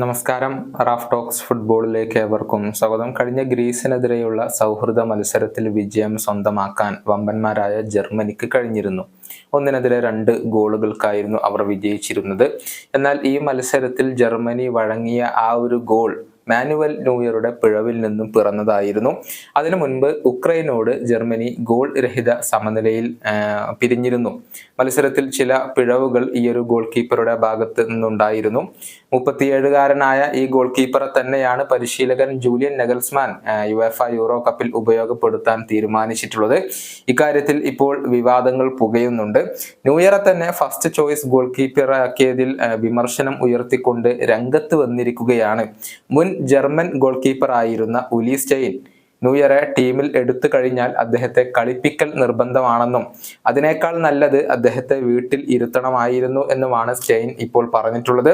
നമസ്കാരം. Raf talks ഫുട്ബോളിലേക്ക് ഏവർക്കും സ്വാഗതം. കഴിഞ്ഞ ഗ്രീസിനെതിരെയുള്ള സൗഹൃദ മത്സരത്തിൽ വിജയം സ്വന്തമാക്കാൻ വമ്പന്മാരായ ജർമ്മനിക്ക് കഴിഞ്ഞിരുന്നു. ഒന്നിനെതിരെ രണ്ട് ഗോളുകൾക്കായിരുന്നു അവർ വിജയിച്ചിരുന്നത്. എന്നാൽ ഈ മത്സരത്തിൽ ജർമ്മനി വഴങ്ങിയ ആ ഒരു ഗോൾ മാനുവൽ ന്യൂയറുടെ പിഴവിൽ നിന്നും പിറന്നതായിരുന്നു. അതിനു മുൻപ് ഉക്രൈനോട് ജർമ്മനി ഗോൾ രഹിത സമനിലയിൽ പിരിഞ്ഞിരുന്നു. മത്സരത്തിൽ ചില പിഴവുകൾ ഈ ഒരു ഗോൾ കീപ്പറുടെ ഭാഗത്ത് നിന്നുണ്ടായിരുന്നു. മുപ്പത്തിയേഴുകാരനായ ഈ ഗോൾ കീപ്പറെ തന്നെയാണ് പരിശീലകൻ Julian Nagelsmann U F Euro കപ്പിൽ ഉപയോഗപ്പെടുത്താൻ തീരുമാനിച്ചിട്ടുള്ളത്. ഇക്കാര്യത്തിൽ ഇപ്പോൾ വിവാദങ്ങൾ പുകയുന്നുണ്ട്. ന്യൂയറെ തന്നെ ഫസ്റ്റ് ചോയ്സ് ഗോൾ കീപ്പറാക്കിയതിൽ വിമർശനം ഉയർത്തിക്കൊണ്ട് രംഗത്ത് വന്നിരിക്കുകയാണ്. മുൻ ജർമ്മൻ ഗോൾ കീപ്പർ ആയിരുന്ന ന്യൂയറെ ടീമിൽ എടുത്തു കഴിഞ്ഞാൽ അദ്ദേഹത്തെ കളിപ്പിക്കൽ നിർബന്ധമാണെന്നും അതിനേക്കാൾ നല്ലത് അദ്ദേഹത്തെ വീട്ടിൽ ഇരുത്തണമായിരുന്നു എന്നുമാണ് സ്റ്റെയിൻ ഇപ്പോൾ പറഞ്ഞിട്ടുള്ളത്.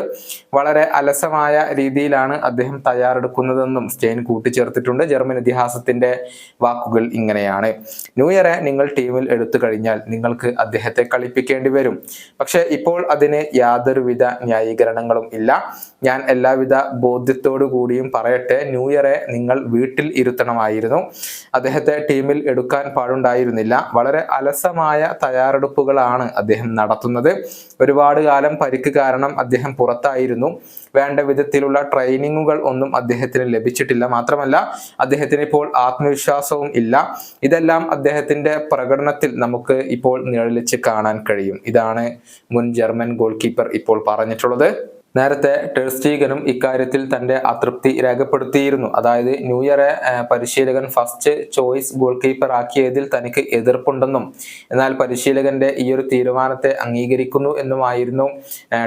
വളരെ അലസമായ രീതിയിലാണ് അദ്ദേഹം തയ്യാറെടുക്കുന്നതെന്നും സ്റ്റെയിൻ കൂട്ടിച്ചേർത്തിട്ടുണ്ട്. ജർമ്മൻ ഇതിഹാസത്തിന്റെ വാക്കുകൾ ഇങ്ങനെയാണ്. ന്യൂയറെ നിങ്ങൾ ടീമിൽ എടുത്തു കഴിഞ്ഞാൽ നിങ്ങൾക്ക് അദ്ദേഹത്തെ കളിപ്പിക്കേണ്ടി വരും. പക്ഷെ ഇപ്പോൾ അതിന് യാതൊരുവിധ ന്യായീകരണങ്ങളും ഇല്ല. ഞാൻ എല്ലാവിധ ബോധ്യത്തോടു കൂടിയും പറയട്ടെ ന്യൂയറെ നിങ്ങൾ വീട്ടിൽ ഇരുത്തണമായിരുന്നു അദ്ദേഹത്തെ ടീമിൽ എടുക്കാൻ പാടുണ്ടായിരുന്നില്ല. വളരെ അലസമായ തയ്യാറെടുപ്പുകളാണ് അദ്ദേഹം നടത്തുന്നത്. ഒരുപാട് കാലം പരിക്ക് കാരണം അദ്ദേഹം പുറത്തായിരുന്നു. വേണ്ട വിധത്തിലുള്ള ട്രെയിനിങ്ങുകൾ ഒന്നും അദ്ദേഹത്തിന് ലഭിച്ചിട്ടില്ല. മാത്രമല്ല അദ്ദേഹത്തിന് ഇപ്പോൾ ആത്മവിശ്വാസവും ഇല്ല. ഇതെല്ലാം അദ്ദേഹത്തിന്റെ പ്രകടനത്തിൽ നമുക്ക് ഇപ്പോൾ നിഴലിച്ച് കാണാൻ കഴിയും. ഇതാണ് മുൻ ജർമ്മൻ ഗോൾ കീപ്പർ ഇപ്പോൾ പറഞ്ഞിട്ടുള്ളത്. നേരത്തെ ടെർസ്റ്റീഗനും ഇക്കാര്യത്തിൽ തന്റെ അതൃപ്തി രേഖപ്പെടുത്തിയിരുന്നു. അതായത് ന്യൂ ഇയറെ പരിശീലകൻ ഫസ്റ്റ് ചോയ്സ് ഗോൾ കീപ്പർ ആക്കിയതിൽ തനിക്ക് എതിർപ്പുണ്ടെന്നും എന്നാൽ പരിശീലകന്റെ ഈ ഒരു തീരുമാനത്തെ അംഗീകരിക്കുന്നു എന്നുമായിരുന്നു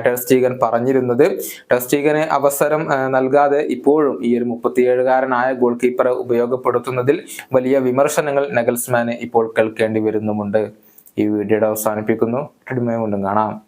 ടെർസ്റ്റീഗൻ പറഞ്ഞിരുന്നത്. ടെർസ്റ്റീഗന് അവസരം നൽകാതെ ഇപ്പോഴും ഈ ഒരു മുപ്പത്തിയേഴുകാരനായ ഗോൾ കീപ്പറെ ഉപയോഗപ്പെടുത്തുന്നതിൽ വലിയ വിമർശനങ്ങൾ നെഗൽസ്മാന് ഇപ്പോൾ കേൾക്കേണ്ടി വരുന്നുമുണ്ട്. ഈ വീഡിയോയുടെ അവസാനിപ്പിക്കുന്നു. കാണാം.